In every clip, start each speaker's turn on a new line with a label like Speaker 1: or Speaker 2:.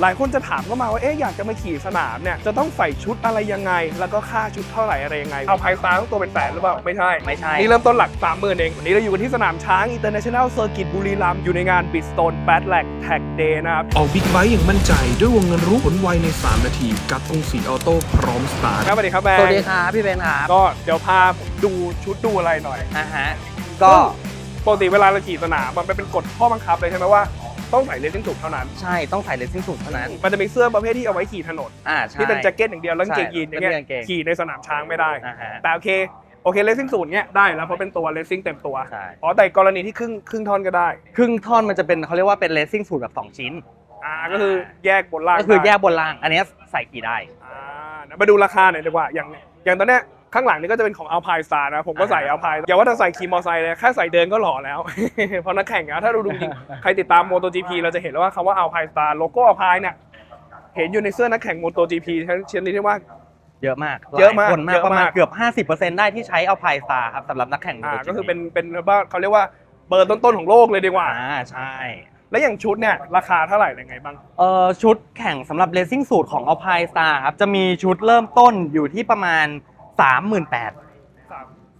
Speaker 1: หลายคนจะถามเข้ามาว่าเอ๊ะอยากจะมาขี่สนามเนี่ยจะต้องใส่ชุดอะไรยังไง แล้วก็ค่าชุดเท่าไหร่อะไรยังไง เอาไพสตาร์ตัวเป็นแสนหรือเปล่า ไม่ใช่
Speaker 2: ไม่ใช่
Speaker 1: นี่เริ่มต้นหลัก 3 0,000 เอง วันนี้เราอยู่กันที่สนามช้าง International Circuit บุรีรัมย์อยู่ในงาน Bridgestone Bad Lag Tag Day นะครับ
Speaker 3: ออกบิ๊กไบค์อย่างมั่นใจ ด้วยวงเงินรู้ผลไวใน 3 นาที กับกรุงศรีออโต้พร้อมสตาร์ท
Speaker 1: ครับสวัสดีครับแบง
Speaker 2: สวัสดีครับพี่เบนครับ
Speaker 1: ก็เดี๋ยวพาผมดูชุดดูอะไรหน่อย
Speaker 2: อ่าฮะก็
Speaker 1: ปกติเวลาเราขี่สนามมันเป็นกฎข้อบังคับเลยใช่ไหมว่า ต้องใส่เลสซิ่งสูทเท่านั้น
Speaker 2: ใช่ต้องใส่เลสซิ่งสูทเท่านั้น
Speaker 1: มันจะมีเสื้อประเภทที่เอาไว้ขี่ถนน
Speaker 2: อ่าใช่
Speaker 1: ที่เป็นแจ็คเก็ตอย่างเดียวแล้วกางเกง
Speaker 2: ใช่
Speaker 1: ยีนอย่างเงี้ย
Speaker 2: เป็นกางเกง
Speaker 1: ขี่ในสนามช้างไม่ได้
Speaker 2: อ่าฮะ
Speaker 1: แต่โอเคโอเคเลสซิ่งสูทเนี้ยได้แล้วเพราะเป็นตัวเลสซิ่งเต็มตัว
Speaker 2: ใช่
Speaker 1: อ๋อแต่กรณีที่ครึ่งครึ่งท่อนก็ได้
Speaker 2: ครึ่งท่อนมันจะเป็นเขาเรียกว่าเป็นเลสซิ่งสูทแบบ 2 ชิ้น
Speaker 1: อ่าก็คือแยกบนล่าง
Speaker 2: ก็คือ
Speaker 1: ได้
Speaker 2: แยกบนล่าง อันนี้ใส่กี่ได้
Speaker 1: อ่าเดี๋ยวมาดูราคาหน่อยดีกว่าอย่างอย่างตอนเนี้ย ข้างหลังนี่ก็จะเป็นของ Alpine Star นะ ผมก็ใส่ Alpine อย่าว่าแต่ใส่ขี่มอเตอร์ไซค์เลยแค่ใส่เดินก็หล่อแล้ว เพราะนักแข่งอะถ้าเราดูจริง ใครติดตาม MotoGP เราจะเห็นแล้วว่าคำว่า Alpine Star โลโก้ Alpine เนี่ยเห็นอยู่ในเสื้อนักแข่ง MotoGP ชนิดที่ว่า
Speaker 2: เยอะมาก
Speaker 1: เยอะมาก
Speaker 2: หลคนมาก
Speaker 1: เยอะมาก
Speaker 2: ประมาณเกือบ 50%ได้ที่ใช้เอาพายสตาร์ครับสำหรับนักแข่ง
Speaker 1: อ่า
Speaker 2: MotoGP
Speaker 1: ก็คือเป็นเป็นว่าเขาเรียกว่าเบอร์ต้นๆของโลกเลยดีกว่า
Speaker 2: อ่าใช่
Speaker 1: แล้วอย่างชุดเนี่ยราคาเท่าไหร่ยังไงบ้าง
Speaker 2: เอ่อชุดแข่งสำหรับเลสซิ่งสูตรของ Alpine Star ครับจะมีชุดเริ่มต้นอยู่ที่ประมาณ 38,000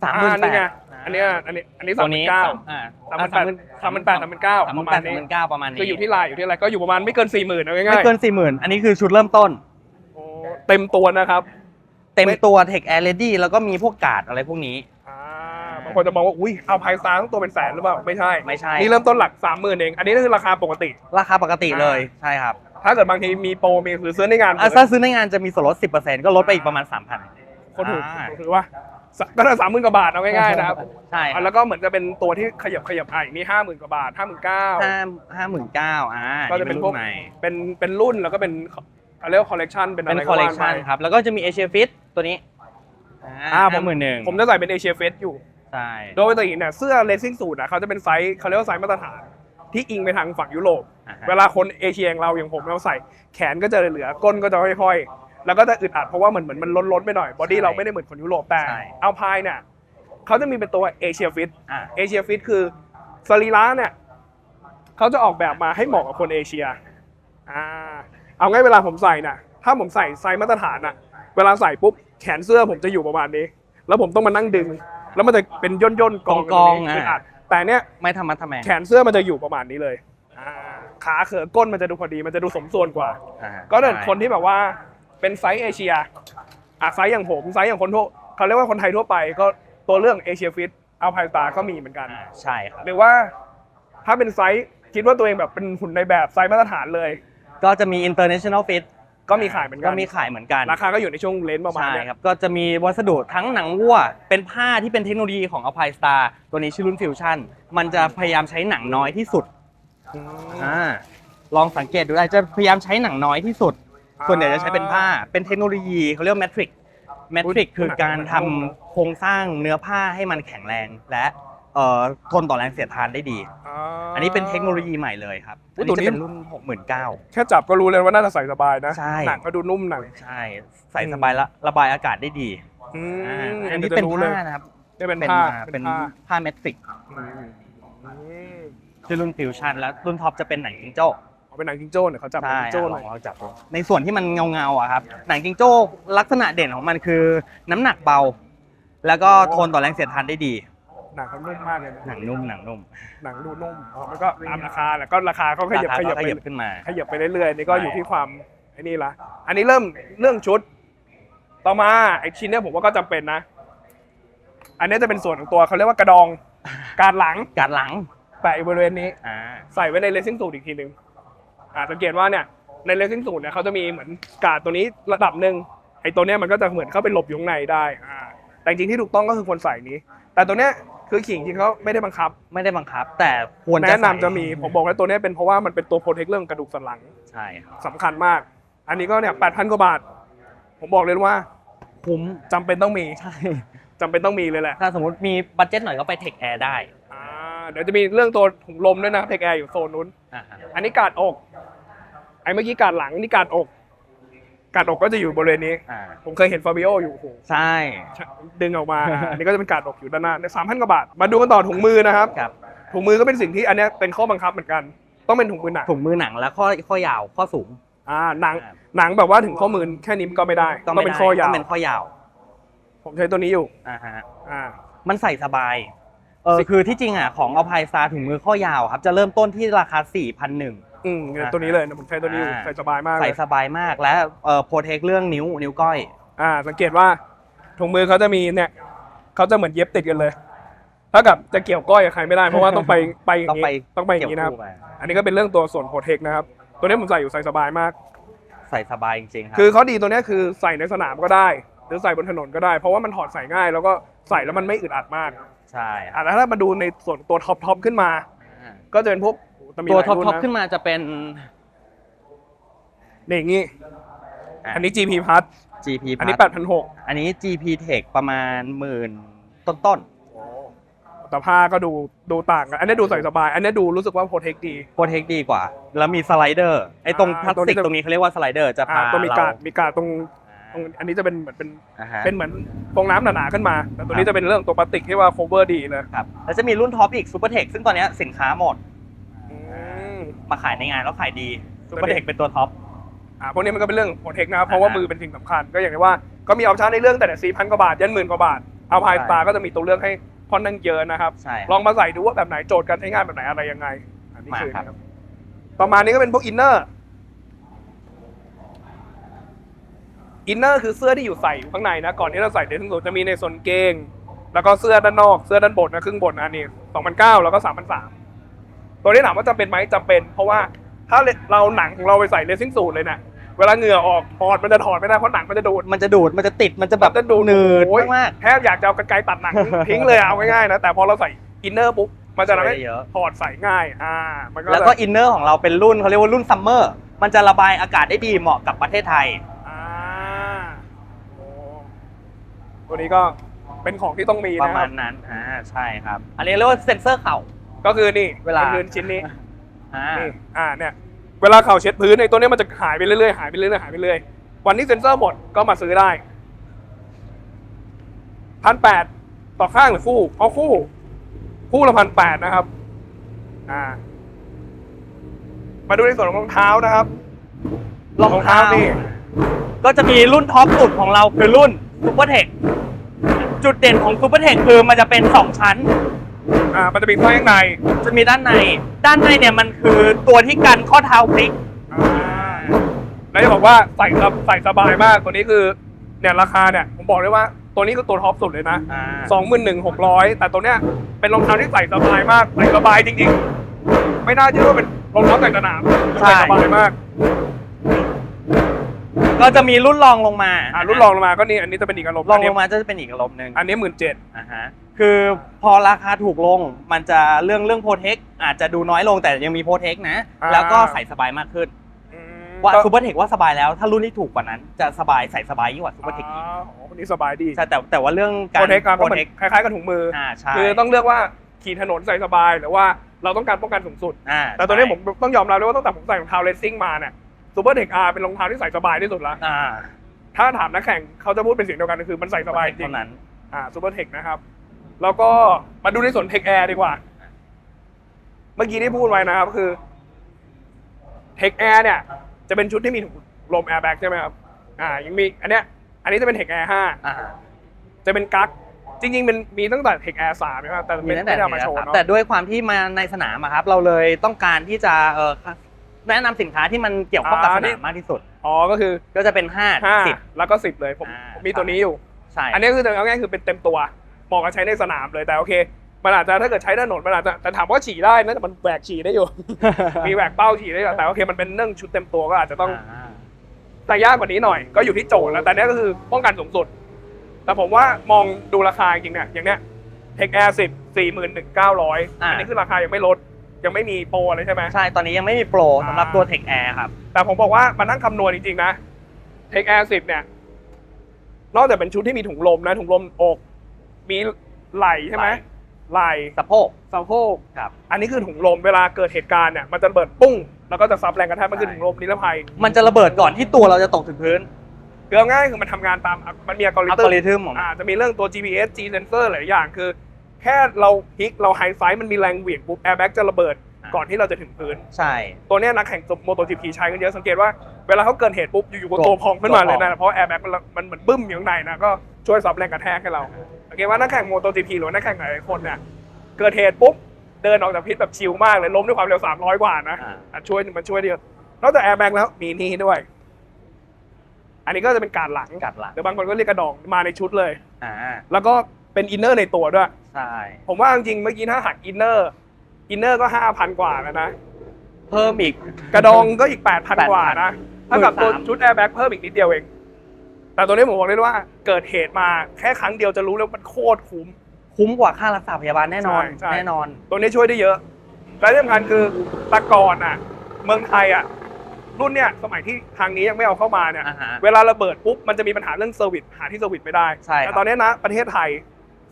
Speaker 1: อ่า
Speaker 2: 38,000
Speaker 1: นี่ไงอันเนี้ยอันนี้อันนี้สามหมื่นเก้า
Speaker 2: อ่า
Speaker 1: สามหมื่นแปดสามหมื่นแปดสามหมื่นเก้า
Speaker 2: สาม
Speaker 1: ป
Speaker 2: หมื่
Speaker 1: ระ
Speaker 2: น
Speaker 1: มา
Speaker 2: แป
Speaker 1: ณ
Speaker 2: ดสาม
Speaker 1: นี้
Speaker 2: หมื่นเก้าประมาณนี้
Speaker 1: คืออยู่ที่ลายอยู่ที่อะไรก็อยู่ประมาณไม่เกินสี่หมื่นเอาง่ายๆ
Speaker 2: ไม่เกิน40,000อันนี้คือชุดเริ่มต้น
Speaker 1: โอ้เต็มตัวนะครับ
Speaker 2: เต็มตัว Tech Air Ready แล้วก็มีพวกการ์ดอะไรพวกนี้
Speaker 1: อ่าบางคนจะมองว่าอุ้ยเอาไพสตาร์ต้องตัวเป็นแสนหรือเปล่าไม่ใช่
Speaker 2: ไม่ใช่
Speaker 1: นี่เริ่มต้นหลักสามหมื่นเองอันนี้ก็คือราคาปกติ
Speaker 2: ราคาปกติเลยใช่ครับ
Speaker 1: ถ้าเกิดบางทีมีโปรมีหรือซื้อในงาน
Speaker 2: อะถ้าซื้อในงานจะมีส่วนลด 10%ก็ลดไปอีกประมาณ 3,000
Speaker 1: คนถูก
Speaker 2: อ่า
Speaker 1: ถือว่าสก็ได้สามหมื่นกว่าบาทเอาง่ายๆนะครับ
Speaker 2: ใช่ค
Speaker 1: อะ
Speaker 2: รับ
Speaker 1: แล้วก็เหมือนจะเป็นตัวที่ขยับขยับอะอย่างนี้ห้าหมื่นกว่าบาทห้าหมื่นเก้า
Speaker 2: ห้าห้าหมื่นเก้าอ่า
Speaker 1: ก็จะเป็นพวก
Speaker 2: รุ่ใหม่
Speaker 1: เป็นเป็นรุ่นแล้วก็เป็นเขาเรียกว่าคอลเลกชันเป็นอะ
Speaker 2: เป็น
Speaker 1: ไร
Speaker 2: คอลเลก
Speaker 1: ว่า
Speaker 2: ชัน
Speaker 1: ไป
Speaker 2: ครับ แล้วก็จะมีเอเชียฟิตตัวนี้
Speaker 1: อ่าผ
Speaker 2: ห้าม หมื่นหนึ่ง
Speaker 1: ผมจะใส่เป็นเอเชียเฟสอยู่
Speaker 2: ใช่
Speaker 1: โดยปกติเนี่ยเสื้อเลสซิ่งสูทอะเขาจะเป็นไซส์เขาเรียกว่าไซส์มาตรฐาน ที่อิงไปทางฝั่งยุโรป
Speaker 2: อ่าฮะ
Speaker 1: เวลาคนเอเชียอย่างเราอย่างผมเราใส่แขนก็จะเหลือก้นก็จะห้อยๆ แล้วก็จะอึดอัดเพราะว่าเหมือนเหมือนมันล้นๆไปหน่อยบอดี้เราไม่ได้เหมือนคนยุโรปแต่
Speaker 2: ใช่
Speaker 1: เอาพายเนี่ยเขาจะมีเป็นตัวเอเชียฟิต
Speaker 2: อ่า
Speaker 1: เอเชียฟิตคือสรีระเนี่ยเขาจะออกแบบมาให้เหมาะกับคนเอเชียอ่าเอาง่ายเวลาผมใส่น่ะ ถ้าผมใส่ไซส์มาตรฐานน่ะ เวลาใส่ปุ๊บแขนเสื้อผมจะอยู่ประมาณนี้ แล้วผมต้องมานั่งดึง แล้วมันจะเป็นย่นย่นๆกอง
Speaker 2: กองๆ
Speaker 1: ยู่
Speaker 2: อะ
Speaker 1: อึดอัดแต่เนี้ย
Speaker 2: ไม่ทำมัดทำแมง
Speaker 1: แขนเสื้อมันจะอยู่ประมาณนี้เลยอ่าขาเขือก้นมันจะดูพอดีมันจะดูสมส่วนกว่า
Speaker 2: อ่า
Speaker 1: ก็เกิด
Speaker 2: ใช่
Speaker 1: คนที่แบบว่า เป็นไซส์เอเชียอะไซส์อย่างผมไซส์อย่างคนทั่วเขาเรียกว่าคนไทยทั่วไปก็ตัวเรื่องเอเชียฟิตเอาไพตาก็มีเหมือนกัน
Speaker 2: อ่าใช่ครับ
Speaker 1: หรือว่าถ้าเป็นไซส์คิดว่าตัวเองแบบเป็นหุ่นในแบบไซส์มาตรฐานเลย
Speaker 2: ก็จะมี international fit
Speaker 1: ก็มีขายเหมือนกั
Speaker 2: ก็
Speaker 1: น
Speaker 2: มีขายเหมือนกัน
Speaker 1: ราคาก็อยู่ในช่วงเลนส์ประมาณ
Speaker 2: ใช่
Speaker 1: เนี้ย
Speaker 2: ครับ ก็จะมีวัสดุทั้งหนังวัว เป็นผ้าที่เป็นเทคโนโลยีของ Alpine Star ตัวนี้ชื่อรุ่นฟิวชั่น มันจะพยายามใช้หนังน้อยที่สุด
Speaker 1: อืม
Speaker 2: อ่าลองสังเกตดูได้จะพยายามใช้หนังน้อยที่สุด
Speaker 1: อ่า
Speaker 2: ส่วนใหญ่จะใช้เป็นผ้าเป็นเทคโนโลยีเขาเรียกแมทริกแมทริก
Speaker 1: อุ๊ย
Speaker 2: คือการ
Speaker 1: หนัง
Speaker 2: ทำโครงสร้างเนื้อผ้าให้มันแข็งแรง และเอ่อทนต่อแรงเสียดทานได้ดี อันนี้เป็นเทคโนโลยีใหม่เลยครับ
Speaker 1: อุ๊
Speaker 2: อั
Speaker 1: ย
Speaker 2: นนี้
Speaker 1: ตัวนี้
Speaker 2: จะเป็นรุ่น 69,000
Speaker 1: แค่จับก็รู้เลยว่าน่าจะใส่สบายนะ
Speaker 2: ใช่
Speaker 1: หนังก็ดูนุ่มหนัง
Speaker 2: ใช่ใส่สบายละระบายอากาศได้ดี
Speaker 1: อื
Speaker 2: อ่ามอั
Speaker 1: อั
Speaker 2: น
Speaker 1: น
Speaker 2: นี้
Speaker 1: นี้
Speaker 2: เป็
Speaker 1: เป็นน
Speaker 2: ผ้า
Speaker 1: ผ้า
Speaker 2: นะครับ
Speaker 1: นี่เป็น
Speaker 2: เป็น
Speaker 1: ผ้า
Speaker 2: อ่า
Speaker 1: เป็
Speaker 2: เป็นน
Speaker 1: ผ้า
Speaker 2: ผ้าเมทริก
Speaker 1: อืม
Speaker 2: ชื่อรุ่นฟิวชั่นแล้วรุ่นท็อปจะเป็นหนังจิงโจ้
Speaker 1: เอาเป็นหนังจิงโจ้เนี่ยเขาจับหนัง
Speaker 2: ใช่
Speaker 1: จิงโจ้
Speaker 2: อะ
Speaker 1: ห
Speaker 2: ล
Speaker 1: น่
Speaker 2: อ
Speaker 1: อย
Speaker 2: งเราจับดูในส่วนที่มันเงาเงาๆอะครับหนังจิงโจ้ลักษณะเด่นของมันคือ น้ำหนักเบา แล้วก็ทนต่อแรงเสียดทานได้ดี
Speaker 1: หนังเขานุ่มมากเลยนะ
Speaker 2: หนังนุ่มหนังนุ่ม
Speaker 1: หนังดูนุ่มอ๋อมันก็ตามราคาแหละก็ราคาเขาขยับ
Speaker 2: ราคา
Speaker 1: ขยับ
Speaker 2: ก็
Speaker 1: ไป
Speaker 2: ขยับขึ้นมา
Speaker 1: ขยับไปเรื่อยๆนี่ก็
Speaker 2: ใช่
Speaker 1: อยู่ที่ความไอ้นี่ละอันนี้เริ่มเรื่องชุด ต่อมาไอ้ชิ้นเนี้ยผมว่าก็จำเป็นนะ อันนี้จะเป็นส่วนของตัวเขาเรียกว่ากระดองการหลัง
Speaker 2: การหลัง
Speaker 1: แปะอยู่บริเวณนี้
Speaker 2: อ่า
Speaker 1: ใส่ไว้ในเลสซิ่งสูทอีกทีหนึ่ง อ่าสังเกตว่าเนี่ยในเลสซิ่งสูทเนี่ยเขาจะมีเหมือนการ์ดตัวนี้ระดับหนึ่งไอ้ตัวเนี้ยมันก็จะเหมือนเข้าไปหลบอยู่ข้างในได้อ่าแต่จริงๆที่ถูกต้องก็คือควรใส่นี้ แต่ตัวเนี้ยคือขิงจริงเขาไม่ได้บังคับ
Speaker 2: ไม่ได้บังคับ แต่ควรจะ
Speaker 1: แนะนำ
Speaker 2: ใส่
Speaker 1: จะมีผมบอกแล้วตัวเนี้ยเป็นเพราะว่ามันเป็นตัวโปรเทคเรื่องกระดูกสันหลัง
Speaker 2: ใช่ครับ
Speaker 1: สำคัญมาก อันนี้ก็เนี่ยแปดพันกว่าบาท ผมบอกเลยว่า
Speaker 2: คุ้ม
Speaker 1: จำเป็นต้องมี
Speaker 2: ใช่
Speaker 1: จำเป็นต้องมีเลยแหละ
Speaker 2: ถ้าสมมติมีบัตเจ็ตหน่อยก็ไปเทคแอร์ได้
Speaker 1: อ่าเดี๋ยวจะมีเรื่องตัวถุงลมด้วยนะเทคแอร์อยู่โซนนู้น
Speaker 2: อ่าฮะ
Speaker 1: อันนี้การดอก ไอ้เมื่อกี้การดหลังนี่การดอก การดอกก็จะอยู่บริเวณนี้
Speaker 2: อ่า
Speaker 1: ผมเคยเห็นฟาบิโออยู่โอ้โห
Speaker 2: ใช่
Speaker 1: ดึงออกมาอ่าอันนี้ก็จะเป็นการดอกอยู่ด้านหน้าสามพันกว่าบาท มาดูกันต่อถุงมือนะครับ
Speaker 2: ครับ
Speaker 1: ถุงมือก็เป็นสิ่งที่อันเนี้ยเป็นข้อบังคับเหมือนกัน ต้องเป็นถุงมือหนัก
Speaker 2: ถุงมือหนังและข้อข้อยาวข้อสูง
Speaker 1: อ่าหนัง หนังแบบว่าถึงข้อมือแค่นี้มันก็ไม่ได้
Speaker 2: ก็
Speaker 1: ต้อง
Speaker 2: ไม่
Speaker 1: เป็น
Speaker 2: ได้
Speaker 1: ข้อยาว
Speaker 2: ต้องเป็นข้อยาว
Speaker 1: ผมใช้ตัวนี้อยู่
Speaker 2: อ่าฮะ
Speaker 1: อ่า
Speaker 2: มันใส่สบาย เออ
Speaker 1: สิ
Speaker 2: คือที่จริงอะของเอาพายซาถุงมือข้อยาวครับ จะเริ่มต้นที่ราคา 4,001
Speaker 1: อืมเนี่ย
Speaker 2: อ่า
Speaker 1: ตัวนี้เลยนะผมใช้ตัวนี้อยู่
Speaker 2: อ่า
Speaker 1: ใส่สบายมากเล
Speaker 2: ใส่
Speaker 1: ย
Speaker 2: สบายมากและเอ่อโปรเทคเรื่องนิ้วนิ้วก้อย
Speaker 1: อ่า สังเกตว่าถุงมือเขาจะมีเนี่ยเขาจะเหมือนเย็บติดกันเลยถ้ากับจะเกี่ยวก้อยกับใครไม่ได้เพราะว่าต้องไปไปอย่าง
Speaker 2: ต้อง
Speaker 1: นี้
Speaker 2: ไป
Speaker 1: ต้องไปอย่างนี้นะครับ
Speaker 2: เกี่ยวคู่มา
Speaker 1: อันนี้ก็เป็นเรื่องตัวส่วนโปรเทคนะครับ ตัวนี้ผมใส่อยู่ใส่สบายมาก
Speaker 2: ใส่สบายจริงๆครับ
Speaker 1: คือข้อดีตัวเนี้ยคือใส่ในสนามก็ได้ หรือใส่บนถนนก็ได้ เพราะว่ามันถอดใส่ง่าย แล้วก็ใส่แล้วมันไม่อึดอัดมาก
Speaker 2: ใช่ค
Speaker 1: อะ
Speaker 2: รับ
Speaker 1: แล้วถ้ามาดูในส่วนตัวท็อปท็อปขึ้นมา
Speaker 2: อ่า
Speaker 1: ก็จะเป็นพวก โอ้โหมี
Speaker 2: ตัว
Speaker 1: หลาย
Speaker 2: ท็อป
Speaker 1: รุ่
Speaker 2: ท็อป
Speaker 1: นะ
Speaker 2: ขึ้นมาจะเป็น
Speaker 1: นี่อย่างงี้
Speaker 2: อะ
Speaker 1: อันนี้ GP Plus
Speaker 2: GP
Speaker 1: อันนี้
Speaker 2: Plus
Speaker 1: 8,600
Speaker 2: อันนี้ GP Tech ประมาณหมื่นต้น
Speaker 1: แต่ผ้าก็ดูดูต่างกัน อันนี้ดูใส่สบาย อันนี้ดูรู้สึกว่าโปรเทคดี
Speaker 2: ๆโปรเทคดีกว่า แล้วมีสไลเดอร์ไอ้ตรง
Speaker 1: อ่า
Speaker 2: พลาสติก
Speaker 1: ตรงนี้จะ
Speaker 2: ตรงนี้เขาเรียกว่าสไลเดอร์จะ
Speaker 1: อ่า
Speaker 2: พา
Speaker 1: ตัวมีการด
Speaker 2: เมี
Speaker 1: การดตรง
Speaker 2: ร
Speaker 1: ตรง อันนี้จะเป็นเหมือนเป็น
Speaker 2: อ่าฮะ
Speaker 1: เป็นเหมือนฟองน้ำหนาๆขึ้นมา แต่ตัวนี้
Speaker 2: ครับ
Speaker 1: จะเป็นเรื่องตัวพลาสติกที่ว่า cover ดีเลย
Speaker 2: ครับแล้วจะมีรุ่นท็อปอีกซูเปอร์เทคซึ่งตอนเนี้ยสินค้าหมด
Speaker 1: อื ม
Speaker 2: มาขายในงานแล้วขายดี
Speaker 1: ตั
Speaker 2: ซู
Speaker 1: วนี้
Speaker 2: เปอร์เทคเป็นตัวท็อป
Speaker 1: อ่าพวกนี้มันก็เป็นเรื่องโปรเทคนะครับเพราะว่า
Speaker 2: อ่ามื
Speaker 1: มือเป็นสิ่งสำคัญก็อย่างที่ว่าก็มีออปชั่นในเรื่องแต่สี่พันกว่าบาทยันหมื่นกว่าบาทเอาพาย
Speaker 2: ใช่
Speaker 1: ตาก็จะมีตัวเลือกให้ค่อนข้างเยอะนะครับ
Speaker 2: ใช่
Speaker 1: ลองมาใส่ดูว่าแบบไหนโจทย์การใช้งานแบบไหนอะไรยังไง อันนี้
Speaker 2: มา
Speaker 1: คือ
Speaker 2: ครับ
Speaker 1: นะครับต่อมานี้ก็เป็นพวกอินเนอร์ อินเนอร์คือเสื้อที่อยู่ใส่อยู่ข้างในนะ ก่อนที่เราใส่เดนทั้งตัวจะมีในส่วนเกง แล้วก็เสื้อด้านนอก เสื้อด้านบนนะครึ่งบนอันนี้สองพันเก้าแล้วก็สามพันสาม ตัวนี้ถามว่าจำเป็นไหมจำเป็น เพราะว่าถ้าเราหนังของเราไปใส่เลสซิ่งสูทเลยเนี่ยเวลาเหงื่อออกถอดมันจะถอดไม่ได้เพราะหนังมันจะดูด
Speaker 2: มันจะดูดมันจะติดมันจะแบบ
Speaker 1: มันจะดูด
Speaker 2: หนืด
Speaker 1: โอ้ย
Speaker 2: มาก
Speaker 1: แทบอยากจะเอากรรไกรตัดหนังทิ้งเลยเอาง่ายๆนะแต่พอเราใส่อินเนอร์ปุ๊บมันจะทำให้
Speaker 2: ช่วยได้เยอะ
Speaker 1: ถอดใส่ง่ายอ่ามันก็
Speaker 2: ๆแล้วก็อินเนอร์ของเราเป็นรุ่นเขาเรียกว่ารุ่นซัมเมอร์มันจะระบายอากาศได้ดีเหมาะกับประเทศไทย
Speaker 1: อ่าโอ้ตัวนี้ก็เป็นของที่ต้องมี
Speaker 2: ประ
Speaker 1: นะค
Speaker 2: มา
Speaker 1: รั
Speaker 2: ณ
Speaker 1: บ
Speaker 2: นั้นอ่าใช่ครับ อันนี้เรียกว่าเซ็นเซอร์เข่า
Speaker 1: ก็คือนี่
Speaker 2: เวลา
Speaker 1: มันคือชิ้นนี้
Speaker 2: อ่า
Speaker 1: นี่อ่าเนี่ยเวลาเข่าเช็ดพื้นในตัวเนี้ยมันจะหายไปเรื่อยๆหายไปเรื่อยๆหายไปเรื่อยๆวันนี้เซ็นเซอร์หมดก็มาซื้อได้พันแปดต่อข้างหรือคู่เอาคู่ คู่ละพันแปดนะครับ อ่า มาดูในส่วนของรองเท้านะครับ
Speaker 2: รองเท้า
Speaker 1: นี่
Speaker 2: ก็จะมีรุ่นท็อปสุดของเราคือรุ่นซูเปอร์เทคจุดเด่นของซูเปอร์เทคคือมันจะเป็น 2 ชั้น
Speaker 1: อ่ามันจะมีข้อข้างใน
Speaker 2: จะมีด้านใน ด้านในเนี่ยมันคือตัวที่กันข้อเท้าพลิก
Speaker 1: อ่าแล้วจะบอกว่าใส่สบใส่สบายมากตัวนี้คือเนี่ยราคาเนี่ยผมบอกเลยว่าตัวนี้คือตัวท็อปสุดเลยนะ
Speaker 2: อ่า
Speaker 1: สองหมื่นหนึ่งหกร้อยแต่ตัวเนี้ยเป็นรองเท้าที่ใส่สบายมากใส่สบายจริงๆ ไม่น่าเชื่อว่าเป็นรองเท้าใส่สนามใส่สบายมาก
Speaker 2: ก็จะมีรุ่นรองลงมา
Speaker 1: อ่ารุ่นรองลงมาก็นี่อันนี้จะเป็นอีกอารมณ์
Speaker 2: รอง
Speaker 1: นนี้
Speaker 2: ลงมาจะเป็นอีกอารมณ์หนึ่ง
Speaker 1: อันนี้หมื่นเจ็ด
Speaker 2: อ่าฮะคือพอราคาถูกลงมันจะเรื่องเรื่องโปรเทคอาจจะดูน้อยลงแต่ยังมีโปรเทคนะ แล้วก็ใส่สบายมากขึ้นว่าซูเปอร์เทคว่าสบายแล้วถ้ารุ่นที่ถูกกว่านั้นจะสบายใส่สบายยิ่งกว่าซูเปอร์เทคอีก
Speaker 1: อ๋อคนนี้สบายดี
Speaker 2: ใช่แต่แต่ว่าเรื่องกา
Speaker 1: โป
Speaker 2: ร
Speaker 1: รเทคก็
Speaker 2: โปร
Speaker 1: เหมือ
Speaker 2: เทคน
Speaker 1: คล้ายๆกับถุงมืออ
Speaker 2: อ่าใช่
Speaker 1: คือต้องเลือกว่าขี่ถนนใส่สบายหรือว่าเราต้องการป้องกันสูงสุด
Speaker 2: อ่า
Speaker 1: แต่ตัวนี้
Speaker 2: ใช่
Speaker 1: ผมต้องยอมรับเลยว่าตั้งแต่ผมใส่รองเท้าเลสซิ่งมาเนี่ย ซูเปอร์เทคอาร์เป็นรองเท้าที่ใส่สบายที่สุดละ
Speaker 2: อ่า
Speaker 1: ถ้าถามนักแข่งเขาจะพูดเป็นเสียงเดียวกันคือมันใส่สบายจริง
Speaker 2: เท่านั้น
Speaker 1: อ่าซูเปอร์เทคนะครับ แล้วก็มาดูในส่วนเทคแอร์ดีกว่า เมื่อกี้ที่พูดไว้นะครับคือเทคแอร์เนี่ย จะเป็นชุดที่มีถุงลมแอร์แบ็กใช่ไหมครับอ่ายังมีอันเนี้ยอันนี้จะเป็นเทคแอร์ห้า
Speaker 2: อ่า
Speaker 1: จะเป็นกั๊กจริงๆมันมีตั้งแต่เทคแอร์สามนะครับแต่
Speaker 2: มี
Speaker 1: ไม่
Speaker 2: ตั้งแต่
Speaker 1: ได้เอามาโชว์
Speaker 2: ครับ
Speaker 1: เนาะ
Speaker 2: แต่ด้วยความที่มาในสนามอะครับ เราเลยต้องการที่จะเออ แนะนำสินค้าที่มันเกี่ยวข้องกับสนามมากที่สุด
Speaker 1: อ๋อก็คือ
Speaker 2: ก็จะเป็นห้า
Speaker 1: ห้า
Speaker 2: สิบ
Speaker 1: แล้วก็สิบเลยผม
Speaker 2: อ่า
Speaker 1: ผมมีตัวนี้อยู่
Speaker 2: ใช่
Speaker 1: อันนี้คือเอาง่ายๆคือเป็นเต็มตัวเหมาะกับใช้ในสนามเลยแต่โอเคมันอาจจะถ้าเกิดใช้ถนนมันอาจจะแต่ถามว่าฉี่ได้นะแต่มันแหวกฉี่ได้อยู่ มีแหวกเป้าฉี่ได้อยู่แต่โอเคมันเป็นเรื่องชุดเต็มตัวก็อาจจะต้องาแต่ยากกว่านี้หน่อยก็อยู่ที่โจทย์แล้วแต่เนี้ยก็คือป้องกันสูงสุด แต่ผมว่ามองดูราคาจริงๆเนี่ยอย่างเนี้ยเทคแอร์สิบสี่หมื่นหนึ่งเก้าร้อยอันนี้คือราคายังไม่ลด ยังไม่มีโปรอะไรใช่ไหม
Speaker 2: ใช่ ตอนนี้ยังไม่มีโปรสำหรับ
Speaker 1: อ่า
Speaker 2: ตัว Tech Air ครับ
Speaker 1: แต่ผมบอกว่ามานั่งคำนวณจริงๆนะเทคแอร์สิบเนี่ย นอกจากเป็นชุดที่มีถุงลมนะ ถุงลมอก มีไหล่ใช่ไหม
Speaker 2: ไหล่
Speaker 1: ไหล่
Speaker 2: สะโพก
Speaker 1: สะโพก
Speaker 2: ครับ
Speaker 1: อันนี้คือถุงลมเวลาเกิดเหตุการณ์เนี่ยมันจะเบิดปุ้ง แล้วก็จะซับแรงกระแทกมันคือ
Speaker 2: ใช่
Speaker 1: ถุงลมนิรภัย
Speaker 2: มันจะระเบิดก่อนที่ตัวเราจะตกถึงพื้น
Speaker 1: เกือง่ายคือมันทำงานตามมันมีอัลกอริ
Speaker 2: อัล
Speaker 1: ทึ
Speaker 2: กอ
Speaker 1: ม
Speaker 2: ริทึมของมัน
Speaker 1: อ่าจะมีเรื่องตัว GPS G sensor หลายอย่างคือ แค่เราพลิกเราไฮไซด์มันมีแรงเหวี่ยงปุ๊บแอร์แบ็กจะระเบิดก่อนที่เราจะถึงพื้น
Speaker 2: ใช่
Speaker 1: ตัวเนี้ยนักแข่งโมโต GP ใช้กันเยอะสังเกตว่าเวลาเขาเกิดเหตุปุ๊บอยู่ๆก็ตัวพองขึ้นมาเลยนะเพราะแอร์แบ็กมันมันเหมือนบึ้มอยู่ข้างในนะก็ช่วยซับแรงกระแทกให้เราสังเกตว่านักแข่งโมโต GP หรือว่านักแข่งหลายๆคนเนี่ยเกิดเหตุปุ๊บเดินออกจากพิษแบบชิลมากเลยล้มด้วยความเร็ว 300 กว่านะ
Speaker 2: อ่า
Speaker 1: อะช่วยมันช่วยเดียวนอกจากแอร์แบ็กแล้วมีนี่ด้วย อันนี้ก็จะเป็นการหลัง
Speaker 2: กัดหลัง
Speaker 1: หรือบางคนก็เรียกกระดองมาในชุดเลย
Speaker 2: อ่า
Speaker 1: แล้วก็เป็นอินเนอร์ในตัวด้วย
Speaker 2: ใช่
Speaker 1: ผมว่าจริงๆเมื่อกี้ถ้าหักอินเนอร์อินเนอร์ก็ห้าพันกว่าแล้วนะ
Speaker 2: เพิ่มอีก
Speaker 1: กระดองก็อีกแปดพันกว่านะ
Speaker 2: 8,000
Speaker 1: เท่ากับตัว
Speaker 2: 13,000
Speaker 1: ชุดแอร์แบ็กเพิ่มอีกนิดเดียวเอง แต่ตัวนี้ผมบอกเลยว่าเกิดเหตุมาแค่ครั้งเดียวจะรู้เลยว่ามันโคตรคุ้ม
Speaker 2: คุ้มกว่าค่ารักษาพยาบาลแน่นอน
Speaker 1: ใช่ใช่
Speaker 2: แน่นอน
Speaker 1: ตัวนี้ช่วยได้เยอะ และที่สำคัญคือแตะก่อนอะ เมืองไทยอะ รุ่นเนี้ยสมัยที่ทางนี้ยังไม่เอาเข้ามาเนี่ย
Speaker 2: อ่าฮะ
Speaker 1: เวลาระเบิดปุ๊บมันจะมีปัญหาเรื่องเซอร์วิสหาที่เซอร์วิสไม่ได้
Speaker 2: ใช่ครับ
Speaker 1: แต่ตอนนี้นะประเทศไทย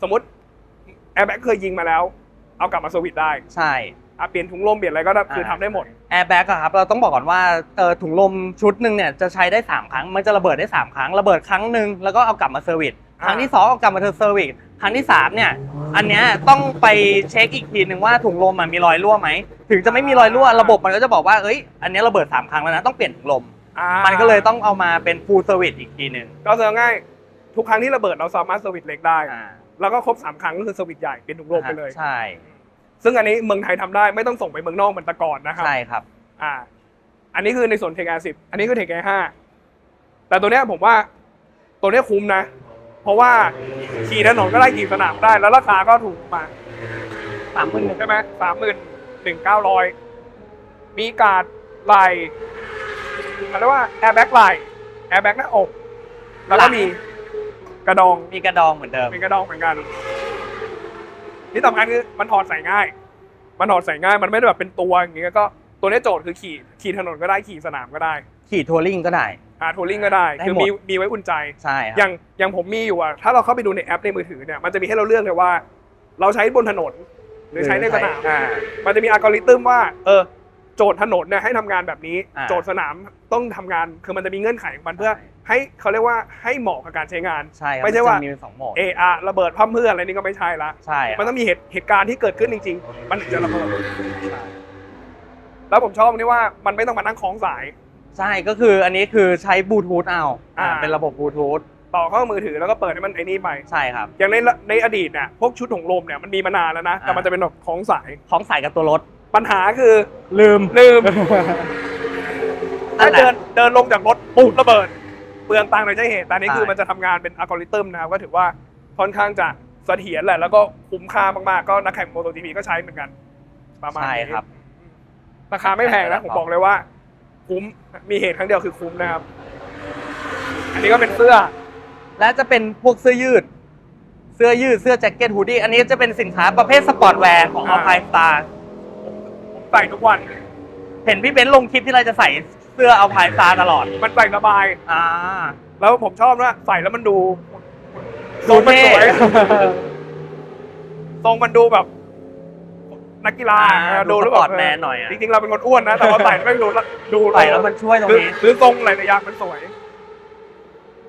Speaker 1: สมมติ แอร์แบ็กเคยยิงมาแล้ว เอากลับมาเซอร์วิสได้
Speaker 2: ใช่
Speaker 1: อะเปลี่ยนถุงลมเปลี่ยนอะไรก็ได้คือทำได้หมด
Speaker 2: แอร์แบ็กครับเราต้องบอกก่อนว่าเอ่อถุงลมชุดหนึ่งเนี่ยจะใช้ได้ 3 ครั้ง มันจะระเบิดได้ 3 ครั้ง ระเบิดครั้งหนึ่งแล้วก็เอากลับมาเซอร์วิส
Speaker 1: อ่า
Speaker 2: ครั้งที่2เอากลับมาเธอเซอร์วิสครั้งที่3เนี่ยอันเนี้ยต้องไปเช็คอีกทีหนึ่งว่าถุงลมมันมีรอยรั่วไหมถึงจะไม่มีรอยรั่วระบบมันก็จะบอกว่าเอ้ยอันเนี้ยระเบิด3ครั้งแล้วนะต้องเปลี่ยนถุงลม
Speaker 1: อ่า
Speaker 2: มันก็เลยต้องเอามาเป็นฟูลเซอร์วิสอีกทีหนึ่ง
Speaker 1: ก็เซอร์ง่าย ทุกครั้งที่ระเบิดเราสามารถเซอร์วิสเล็กได้
Speaker 2: อ่า
Speaker 1: แล้วก็ครบสามครั้งก็คือเซอร์วิสใหญ่เป็นถุงลมไปเลย
Speaker 2: ใช่
Speaker 1: ซึ่งอันนี้เมืองไทยทำได้ไม่ต้องส่งไปเมืองนอกเหมือนแต่ก่อนนะครับ
Speaker 2: ใช่ครับ
Speaker 1: อ่า อันนี้คือในส่วนเทคแอร์สิบอันนี้คือเทคแอร์ห้าแต่ตัวเนี้ยผมว่าตัวเนี้ยคุ้มนะ เพราะว่าขี่ถนนก็ได้ขี่สนามได้แล้วราคาก็ถูกมา
Speaker 2: สามหมื่น
Speaker 1: ใช่ไหมสามหมื่นหนึ่งเก้าร้อยมีการ์ดไหลเขาเรียกว่าแอร์แบ็กไหลแอร์แบ็กหน้าอก แล้วก็มี กระดอง
Speaker 2: มีกระดองเหมือนเดิม
Speaker 1: เป็นกระดองเหมือนกันที่สำคัญคือมันถอดใส่ง่าย มันถอดใส่ง่ายมันไม่ได้แบบเป็นตัวอย่างเงี้ยก็ตัวนี้โจทย์คือขี่ขี่ถนนก็ได้ขี่สนามก็ได้
Speaker 2: ขี่ทัวริงก็ได้
Speaker 1: อ่าทัวริงก็ได้
Speaker 2: ได้
Speaker 1: คือ
Speaker 2: หมด
Speaker 1: มีมีไว้อุ่นใจ
Speaker 2: ใช่ครับ
Speaker 1: อย่างอย่างผมมีอยู่อะถ้าเราเข้าไปดูในแอปในมือถือเนี่ยมันจะมีให้เราเลือกเลยว่า เราใช้บนถนน หรือใช้ในสนาม
Speaker 2: อ่า
Speaker 1: มันจะมีอัลกอริทึมว่า เออ โจทย์ถนนเนี่ยให้ทำงานแบบนี้
Speaker 2: อ่า
Speaker 1: โจทย์สนามต้องทำงาน คือมันจะมีเงื่อนไขของมันเพื่อ ให้เขาเรียกว่าให้เหมาะกับการใช้งาน
Speaker 2: ใช่ครับ
Speaker 1: ไม่ใช่ว่า
Speaker 2: นจะมีเป็นสองโหมด
Speaker 1: เออะระเบิดพั่มเพื่ออะไรนี่ก็ไม่ใช่ละ
Speaker 2: ใช่ครับ
Speaker 1: มันต้องมีเหตุเหตุการณ์ที่เกิดขึ้นจริง ๆ มันถึงจะระเบิดแล้วผมชอบนี่ว่ามันไม่ต้องมานั่งคล้องสาย
Speaker 2: ใช่ก็คืออันนี้คือใช้บลูทูธเอา
Speaker 1: อ่า
Speaker 2: เป็นระบบบลูทูธ
Speaker 1: ต่อเข้ามือถือแล้วก็เปิดให้มันไอ้นี่ไป
Speaker 2: ใช่ครับ
Speaker 1: อย่างในในอดีตเนี่ยพวกชุดถุงลมเนี่ยมันมีมานานแล้วนะ แต่
Speaker 2: อ่ามั
Speaker 1: มันจะเป็นแบบคล้องสาย
Speaker 2: ของใส่กับตัวรถ
Speaker 1: ปัญหาคือ
Speaker 2: ลืม
Speaker 1: ลืม
Speaker 2: นั่
Speaker 1: ถ้าน
Speaker 2: แหละ
Speaker 1: เดินเดินลงจากรถปุ๊บระเบิด เปลืองตังค์เลยใช่เหตุแต่อันนี้
Speaker 2: ใช่
Speaker 1: คือมันจะทำงานเป็นอัลกอริทึมนะครับก็ถือว่าค่อนข้างจะเสถียรแหละแล้วก็คุ้มค่ามากๆก็นักแข่งโมโตจีพีก็ใช้เหมือนกัน ประมาณ
Speaker 2: ใช่
Speaker 1: นี้
Speaker 2: ครับ
Speaker 1: ราคาไม่แพงนะผมบอกเลยว่า คุ้มมีเหตุครั้งเดียวคือคุ้มนะครับ อันนี้ก็เป็นเสื้อ
Speaker 2: และจะเป็นพวกเสื้อยืด เสื้อยืดเสื้อแจ็คเก็ตฮูดดี้อันนี้จะเป็นสินค้าประเภทสปอร์ตแวร์ของ
Speaker 1: อ่า
Speaker 2: Alpine Star
Speaker 1: ผมใส่ทุกวัน
Speaker 2: เห็นพี่เบนซ์ลงคลิปที่เราจะใส่ เสื้อ Alpine Star ตลอด
Speaker 1: มันใส่สบาย
Speaker 2: อ่า
Speaker 1: แล้วผมชอบนะใส่แล้วมันดูท
Speaker 2: ดู
Speaker 1: รงมัน
Speaker 2: เท่
Speaker 1: สวยทรงมันดูแบบ นักกีฬา
Speaker 2: อ่า
Speaker 1: ดู
Speaker 2: ดู
Speaker 1: แล้ว
Speaker 2: สปอร์ต
Speaker 1: แบบ
Speaker 2: แมนหน่อยอะ
Speaker 1: จริงๆเราเป็นคนอ้วนนะ แต่พอใส่แล้วไม่งดูแล้วดู
Speaker 2: ใส่แล้วมันช่วยตรง
Speaker 1: หรือ
Speaker 2: นี้
Speaker 1: หรือทรงหลายๆอย่างมันสวย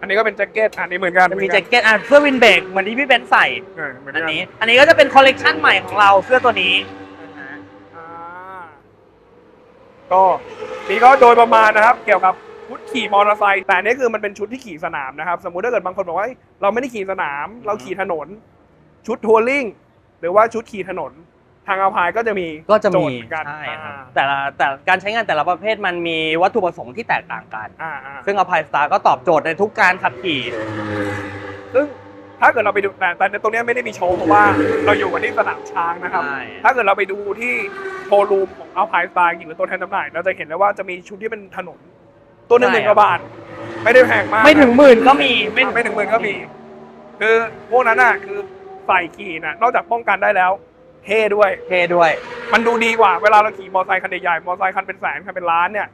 Speaker 1: อันนี้ก็เป็นแจ็คเก็ตอันนี้เหมือนกัน
Speaker 2: จะมีแจ็คเก็ตอะเสื้อวินเบรกเหมือนที่พี่เบนซ์ใส่
Speaker 1: เออเหมือน
Speaker 2: อั
Speaker 1: กันน
Speaker 2: นี้ อันนี้ก็จะเป็นคอลเลกชันใหม่ของเราเสื้อตัวนี้
Speaker 1: อ่า ก็นี่ก็โดยประมาณนะครับ เกี่ยวกับชุดขี่มอเตอร์ไซค์แต่อันนี้คือมันเป็นชุดที่ขี่สนามนะครับ สมมุติถ้าเกิดบางคนบอกว่าเฮ้ยเราไม่ได้ขี่สนาม เราขี่ถนน ชุดทัวริงหรือว่าชุดขี่ถนน ทางอัลพายก็จะมี
Speaker 2: ก็จะ
Speaker 1: โจ
Speaker 2: มี
Speaker 1: ทย์เหมือนกัน
Speaker 2: ใช่ครับ
Speaker 1: อ่า
Speaker 2: แต่ละแต่การใช้งานแต่ละประเภทมันมีวัตถุประสงค์ที่แตกต่างกัน
Speaker 1: อ่าอ่า
Speaker 2: ซึ่ง Alpine Star ก็ตอบโจทย์ในทุกการขับขี่
Speaker 1: ซึ่งถ้าเกิดเราไปดูแต่แต่ในตรงเนี้ยไม่ได้มีโชว์เพราะว่าเราอยู่กันที่สนามช้างนะครับ
Speaker 2: ใช่
Speaker 1: ถ้าเกิดเราไปดูที่ โชว์รูมของอัลพายสไตล์หรือตัวแทนจำหน่ายเราจะเห็นได้ว่าจะมีชุดที่เป็นถนน ตัวหนึ่งห
Speaker 2: ใช่
Speaker 1: นึ่งกว่าบาท ไม่ได้แพงมาก
Speaker 2: ไม่ถึงหมื่นก็มี
Speaker 1: ไม่ไม่ถึงหมื่นก็มี คือพวกนั้นน่ะคือใส่ขี่น่ะนอกจากป้องกันได้แล้ว เท่ด้วย
Speaker 2: เท่ด้วย
Speaker 1: มันดูดีกว่าเวลาเราขี่มอเตอร์ไซค์คันใหญ่ๆมอเตอร์ไซค์คันเป็นแสนคันเป็นล้านเนี่ย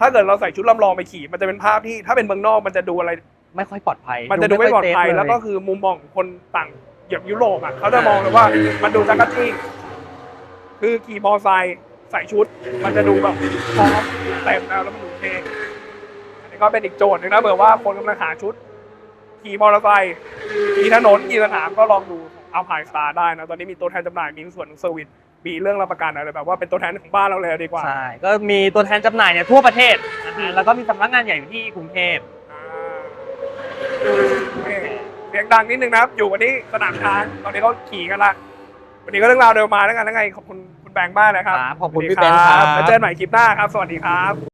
Speaker 1: ถ้าเกิดเราใส่ชุดลำลองไปขี่มันจะเป็นภาพที่ถ้าเป็นเมืองนอกมันจะดูอะไร
Speaker 2: ไม่ค่อยปลอดภัย
Speaker 1: มันจะดูไม่ปลอดภัย
Speaker 2: เซฟ
Speaker 1: แล้วก็คือมุมมองของคนต่างอย่างยุโรปอะเขาจะมองเลยว่ามันดูจักรจี้ คือขี่มอเตอร์ไซค์ใส่ชุด มันจะดูแบบพร้อมเต็มแล้วแล้วมันดูเท่อันนี้ก็เป็นอีกโจทย์หนึงนะเผื่อว่าคนกำลังหาชุด ขี่มอเตอร์ไซค์ขี่ถนนขี่สนามก็ลองดูเอาพายสตาร์ได้นะตอนนี้มีตัวแทนจำหน่ายมีส่วนของเซอร์วิสมีเรื่องรับประกันอะไรแบบว่าเป็นตัวแทนของบ้านเราเลยดีกว่า
Speaker 2: ใช่ก็มีตัวแทนจำหน่ายเนี่ยทั่วประเทศนะฮะแล้วก็มีสำนักงานใหญ่อยู่ที่กรุงเทพ
Speaker 1: อ่านี่เสียงดังนิดนึงนะครับ อยู่วันนี้สนามช้างตอนนี้เขาขี่กันละ วันนี้ก็เรื่องราวเดินมาแล้วกันแล้วไงขอบคุณคุณแบงค์มากนะครับ
Speaker 2: ครับขอบคุณพี่แบงค์ครับ
Speaker 1: แล้วเจอกันใหม่คลิปหน้าครับ สวัสดีครับ